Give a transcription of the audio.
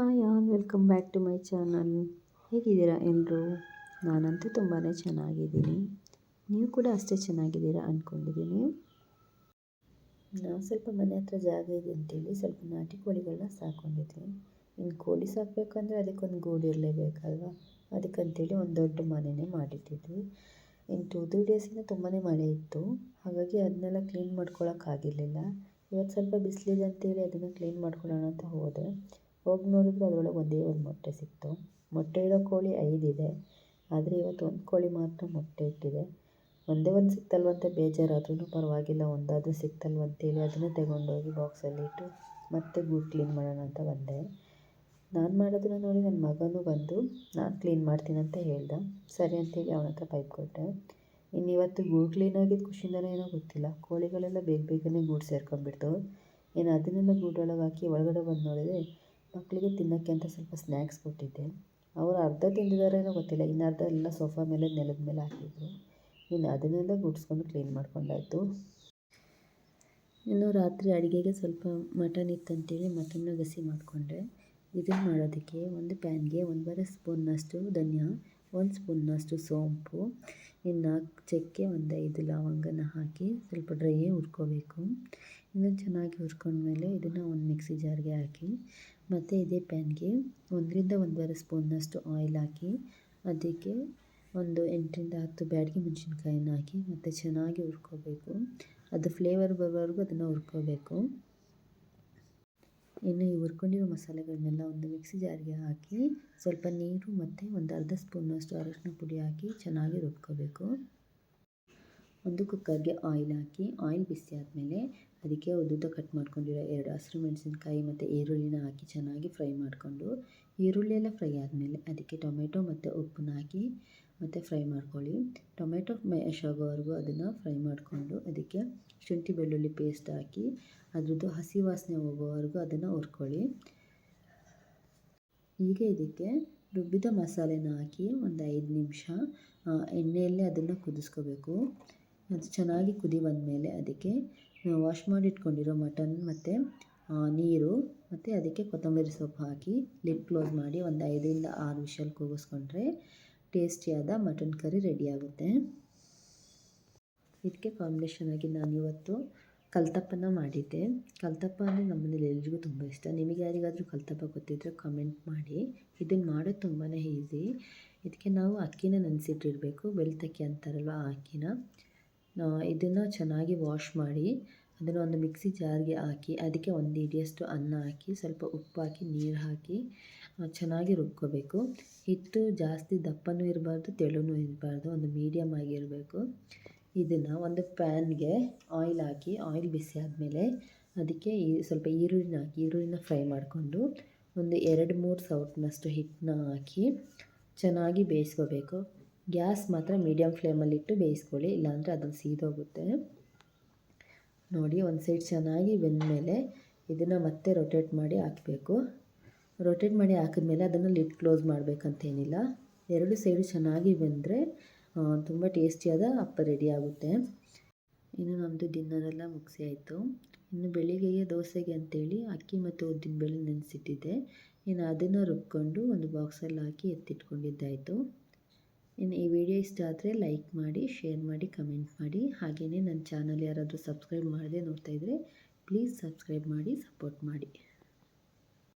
Hi all welcome back to my channel. ಹೇಗಿದ್ದೀರಾ ಎಲ್ಲರೂ ನಾನಂತೂ ತುಂಬಾ ಚೆನ್ನಾಗಿದ್ದೀನಿ. ನೀವು ಕೂಡ ಅಷ್ಟೇ ಚೆನ್ನಾಗಿದ್ದೀರಾ ಅಂದ್ಕೊಂಡಿದ್ದೀನಿ ನಾವು ಸ್ವಲ್ಪ ಮನೆ ಹತ್ರ ಜಾಗ ಇದೆ ಅಂತೇಳಿ ಸ್ವಲ್ಪ ನಾಟಿ ಕೋಳಿಗಳನ್ನ ಸಾಕೊಂಡಿದ್ವಿ ಇನ್ನು ಕೋಳಿ ಸಾಕಬೇಕಂದ್ರೆ ಅದಕ್ಕೊಂದು ಗೂಡು ಇರಲೇಬೇಕಲ್ವ ಅದಕ್ಕಂತೇಳಿ ಒಂದು ದೊಡ್ಡ ಮನೆಯೇ ಮಾಡಿಟ್ಟಿದ್ವಿ. ಇನ್ನು ಟೂ ತ್ರೀ ಡೇಸಿಂದ ತುಂಬಾ ಮಳೆ ಇತ್ತು. ಹಾಗಾಗಿ ಅದನ್ನೆಲ್ಲ ಕ್ಲೀನ್ ಮಾಡ್ಕೊಳ್ಳೋಕ್ಕಾಗಿರಲಿಲ್ಲ ಇವತ್ತು ಸ್ವಲ್ಪ ಬಿಸಿಲಿದೆ ಅಂತೇಳಿ ಅದನ್ನು ಕ್ಲೀನ್ ಮಾಡ್ಕೊಳ್ಳೋಣ ಅಂತ ಹೋದೆ. ಹೋಗಿ ನೋಡಿದ್ರೆ ಅದರೊಳಗೆ ಒಂದೇ ಒಂದು ಮೊಟ್ಟೆ ಸಿಕ್ತು. ಮೊಟ್ಟೆ ಇಡೋ ಕೋಳಿ ಐದಿದೆ ಆದರೆ ಇವತ್ತು ಒಂದು ಕೋಳಿ ಮಾತ್ರ ಮೊಟ್ಟೆ ಇಟ್ಟಿದೆ. ಒಂದೇ ಒಂದು ಸಿಕ್ತಲ್ವಂತ ಬೇಜಾರಾದ್ರೂ ಪರವಾಗಿಲ್ಲ, ಒಂದಾದರೂ ಸಿಕ್ತಲ್ವ ಅಂತೇಳಿ ಅದನ್ನೇ ತಗೊಂಡೋಗಿ ಬಾಕ್ಸಲ್ಲಿ ಇಟ್ಟು ಮತ್ತೆ ಗೂಡು ಕ್ಲೀನ್ ಮಾಡೋಣ ಅಂತ ಬಂದೆ. ನಾನು ಮಾಡೋದನ್ನು ನೋಡಿ ನನ್ನ ಮಗನೂ ಬಂದು, ನಾನು ಕ್ಲೀನ್ ಮಾಡ್ತೀನಿ ಅಂತ ಹೇಳ್ದೆ. ಸರಿ ಅಂತೇಳಿ ಅವನ ಹತ್ರ ಪೈಪ್ ಕೊಟ್ಟೆ. ಇನ್ನು ಇವತ್ತು ಗೂಡು ಕ್ಲೀನ್ ಆಗಿದ್ದು ಖುಷಿಯಿಂದನೇ ಏನೋ ಗೊತ್ತಿಲ್ಲ. ಕೋಳಿಗಳೆಲ್ಲ ಬೇಗ ಬೇಗನೆ ಗೂಡು ಸೇರ್ಕೊಂಡ್ಬಿಡ್ತು. ಇನ್ನು ಅದನ್ನೆಲ್ಲ ಗೂಡೊಳಗೆ ಹಾಕಿ ಒಳಗಡೆ ಬಂದು ನೋಡಿದರೆ ಮಕ್ಕಳಿಗೆ ತಿನ್ನೋಕ್ಕೆ ಅಂತ ಸ್ವಲ್ಪ ಸ್ನ್ಯಾಕ್ಸ್ ಕೊಟ್ಟಿದ್ದೆ. ಅವರು ಅರ್ಧ ತಿಂದಿದ್ದಾರೇನೋ ಗೊತ್ತಿಲ್ಲ. ಇನ್ನು ಅರ್ಧ ಎಲ್ಲ ಸೋಫಾ ಮೇಲೆ, ನೆಲದ ಮೇಲೆ ಹಾಕಿದ್ರು. ಇನ್ನು ಅದನ್ನೆಲ್ಲ ಗುಡಿಸ್ಕೊಂಡು ಕ್ಲೀನ್ ಮಾಡ್ಕೊಂಡಾಯಿತು. ಇನ್ನು ರಾತ್ರಿ ಅಡುಗೆಗೆ ಸ್ವಲ್ಪ ಮಟನ್ ಇತ್ತಂತೇಳಿ ಮಟನ್ನ ಗಸಿ ಮಾಡಿಕೊಂಡೆ. ಇದನ್ನು ಮಾಡೋದಕ್ಕೆ ಒಂದು ಪ್ಯಾನ್ಗೆ ಒಂದೂವರೆ ಸ್ಪೂನ್ನಷ್ಟು ಧನಿಯಾ, ಒಂದು ಸ್ಪೂನ್ನಷ್ಟು ಸೋಂಪು ಇನ್ನು ಚಕ್ಕೆ ಒಂದು ಐದು ಲವಂಗನ ಹಾಕಿ ಸ್ವಲ್ಪ ಡ್ರೈಯೇ ಹುರ್ಕೋಬೇಕು. ಇನ್ನು ಚೆನ್ನಾಗಿ ಹುರ್ಕೊಂಡ್ಮೇಲೆ ಇದನ್ನು ಒಂದು ಮಿಕ್ಸಿ ಜಾರ್ಗೆ ಹಾಕಿ, ಮತ್ತು ಇದೇ ಪ್ಯಾನ್ಗೆ ಒಂದರಿಂದ ಒಂದೂವರೆ ಸ್ಪೂನ್ನಷ್ಟು ಆಯಿಲ್ ಹಾಕಿ, ಅದಕ್ಕೆ ಒಂದು ಎಂಟರಿಂದ ಹತ್ತು ಬ್ಯಾಡಗಿ ಮೆಣಸಿನ್ಕಾಯಿನ ಹಾಕಿ, ಮತ್ತು ಚೆನ್ನಾಗಿ ಹುರ್ಕೋಬೇಕು. ಅದು ಫ್ಲೇವರ್ ಬರೋವರೆಗೂ ಅದನ್ನು ಹುರ್ಕೋಬೇಕು. ಇನ್ನು ಈ ಹುರ್ಕೊಂಡಿರೋ ಮಸಾಲೆಗಳನ್ನೆಲ್ಲ ಒಂದು ಮಿಕ್ಸಿ ಜಾರಿಗೆ ಹಾಕಿ ಸ್ವಲ್ಪ ನೀರು ಮತ್ತು ಒಂದು ಅರ್ಧ ಸ್ಪೂನಷ್ಟು ಅರಶಿನ ಪುಡಿ ಹಾಕಿ ಚೆನ್ನಾಗಿ ರುಬ್ಕೋಬೇಕು. ಒಂದು ಕುಕ್ಕರ್ಗೆ ಆಯಿಲ್ ಹಾಕಿ ಆಯಿಲ್ ಬಿಸಿ ಆದಮೇಲೆ ಅದಕ್ಕೆ ಉದ್ದುದ್ದ ಕಟ್ ಮಾಡ್ಕೊಂಡಿರೋ ಎರಡು ಹಸಿರು ಮೆಣಸಿನ್ಕಾಯಿ ಮತ್ತು ಈರುಳ್ಳಿನ ಹಾಕಿ ಚೆನ್ನಾಗಿ ಫ್ರೈ ಮಾಡಿಕೊಂಡು, ಈರುಳ್ಳಿ ಎಲ್ಲ ಫ್ರೈ ಆದಮೇಲೆ ಅದಕ್ಕೆ ಟೊಮೆಟೊ ಮತ್ತು ಉಪ್ಪನ್ನ ಹಾಕಿ ಮತ್ತು ಫ್ರೈ ಮಾಡ್ಕೊಳ್ಳಿ. ಟೊಮೆಟೊ ಮ್ಯಾಶ್ ಆಗೋವರೆಗೂ ಅದನ್ನು ಫ್ರೈ ಮಾಡಿಕೊಂಡು ಅದಕ್ಕೆ ಶುಂಠಿ ಬೆಳ್ಳುಳ್ಳಿ ಪೇಸ್ಟ್ ಹಾಕಿ ಅದರದ್ದು ಹಸಿ ವಾಸನೆ ಹೋಗೋವರೆಗೂ ಅದನ್ನು ಹುರ್ಕೊಳ್ಳಿ. ಈಗ ಇದಕ್ಕೆ ರುಬ್ಬಿದ ಮಸಾಲೆನ ಹಾಕಿ ಒಂದು ಐದು ನಿಮಿಷ ಎಣ್ಣೆಯಲ್ಲೇ ಅದನ್ನು ಕುದಿಸ್ಕೋಬೇಕು. ಅದು ಚೆನ್ನಾಗಿ ಕುದಿ ಬಂದಮೇಲೆ ಅದಕ್ಕೆ ವಾಶ್ ಮಾಡಿ ಇಟ್ಕೊಂಡಿರೋ ಮಟನ್ ಮತ್ತು ನೀರು ಮತ್ತು ಅದಕ್ಕೆ ಕೊತ್ತಂಬರಿ ಸೊಪ್ಪು ಹಾಕಿ ಲಿಡ್ ಕ್ಲೋಸ್ ಮಾಡಿ ಒಂದು ಐದರಿಂದ ಆರು ವಿಷಲ್ ಕೂಗಿಸ್ಕೊಂಡ್ರೆ ಟೇಸ್ಟಿಯಾದ ಮಟನ್ ಕರಿ ರೆಡಿಯಾಗುತ್ತೆ. ಇದಕ್ಕೆ ಕಾಂಬಿನೇಷನ್ ಆಗಿ ನಾನಿವತ್ತು ಕಲ್ತಪ್ಪನ ಮಾಡಿದ್ದೆ. ಕಲ್ತಪ್ಪ ಅಂದರೆ ನಮ್ಮ ಮನೇಲಿ ಎಲ್ರಿಗೂ ತುಂಬ ಇಷ್ಟ. ನಿಮಗೆ ಯಾರಿಗಾದರೂ ಕಲ್ತಪ್ಪ ಗೊತ್ತಿದ್ದರೆ ಕಮೆಂಟ್ ಮಾಡಿ. ಇದನ್ನು ಮಾಡೋದು ತುಂಬಾ ಈಸಿ ಇದಕ್ಕೆ ನಾವು ಅಕ್ಕಿನ ನೆನೆಸಿಟ್ಟಿರಬೇಕು ಬೆಳ್ತಕ್ಕಿ ಅಂತಾರಲ್ವ ಆ ಅಕ್ಕಿನ. ಇದನ್ನು ಚೆನ್ನಾಗಿ ವಾಶ್ ಮಾಡಿ ಅದನ್ನು ಒಂದು ಮಿಕ್ಸಿ ಜಾರ್ಗೆ ಹಾಕಿ ಅದಕ್ಕೆ ಒಂದು ಹಿಡಿಯಷ್ಟು ಅನ್ನ ಹಾಕಿ, ಸ್ವಲ್ಪ ಉಪ್ಪು ಹಾಕಿ, ನೀರು ಹಾಕಿ ಚೆನ್ನಾಗಿ ರುಬ್ಕೋಬೇಕು. ಹಿಟ್ಟು ಜಾಸ್ತಿ ದಪ್ಪನೂ ಇರಬಾರ್ದು, ತೆಳುನೂ ಇರಬಾರ್ದು, ಒಂದು ಮೀಡಿಯಮ್ ಆಗಿರಬೇಕು. ಇದನ್ನು ಒಂದು ಪ್ಯಾನ್ಗೆ ಆಯಿಲ್ ಹಾಕಿ, ಆಯಿಲ್ ಬಿಸಿ ಆದಮೇಲೆ ಅದಕ್ಕೆ ಈ ಸ್ವಲ್ಪ ಈರುಳ್ಳಿನ ಹಾಕಿ, ಈರುಳ್ಳಿನ ಫ್ರೈ ಮಾಡಿಕೊಂಡು ಒಂದು ಎರಡು ಮೂರು ಸೌಟ್ನಷ್ಟು ಹಿಟ್ಟನ್ನ ಹಾಕಿ ಚೆನ್ನಾಗಿ ಬೇಯಿಸ್ಕೋಬೇಕು. ಗ್ಯಾಸ್ ಮಾತ್ರ ಮೀಡಿಯಮ್ ಫ್ಲೇಮಲ್ಲಿಟ್ಟು ಬೇಯಿಸ್ಕೊಳ್ಳಿ, ಇಲ್ಲಾಂದರೆ ಅದು ಸೀದೋಗುತ್ತೆ. ನೋಡಿ, ಒಂದು ಸೈಡ್ ಚೆನ್ನಾಗಿ ಬೆಂದಮೇಲೆ ಇದನ್ನು ಮತ್ತೆ ರೊಟೇಟ್ ಮಾಡಿ ಹಾಕಬೇಕು. ರೊಟೇಟ್ ಮಾಡಿ ಹಾಕಿದ್ಮೇಲೆ ಅದನ್ನು ಲಿಡ್ ಕ್ಲೋಸ್ ಮಾಡಬೇಕಂತೇನಿಲ್ಲ. ಎರಡು ಸೈಡು ಚೆನ್ನಾಗಿ ಬೆಂದರೆ ತುಂಬ ಟೇಸ್ಟಿಯಾದ ಅಪ್ಪ ರೆಡಿ ಆಗುತ್ತೆ. ಇನ್ನು ನಮ್ಮದು ಡಿನ್ನರೆಲ್ಲ ಮುಗಿಸಿ ಆಯಿತು. ಇನ್ನು ಬೆಳಿಗ್ಗೆಗೆ ದೋಸೆಗೆ ಅಂತೇಳಿ ಅಕ್ಕಿ ಮತ್ತು ಉದ್ದಿನ ಬೇಳೆ ನೆನೆಸಿಟ್ಟಿದ್ದೆ. ಇನ್ನು ಅದನ್ನು ರುಬ್ಕೊಂಡು ಒಂದು ಬಾಕ್ಸಲ್ಲಿ ಹಾಕಿ ಎತ್ತಿಟ್ಕೊಂಡಿದ್ದಾಯಿತು. ಇನ್ನು ಈ ವಿಡಿಯೋ ಇಷ್ಟ ಆದರೆ ಲೈಕ್ ಮಾಡಿ, ಶೇರ್ ಮಾಡಿ, ಕಮೆಂಟ್ ಮಾಡಿ. ಹಾಗೆಯೇ ನನ್ನ ಚಾನಲ್ ಯಾರಾದರೂ ಸಬ್ಸ್ಕ್ರೈಬ್ ಮಾಡದೆ ಇದ್ದರೆ ಪ್ಲೀಸ್ ಸಬ್ಸ್ಕ್ರೈಬ್ ಮಾಡಿ, ಸಪೋರ್ಟ್ ಮಾಡಿ.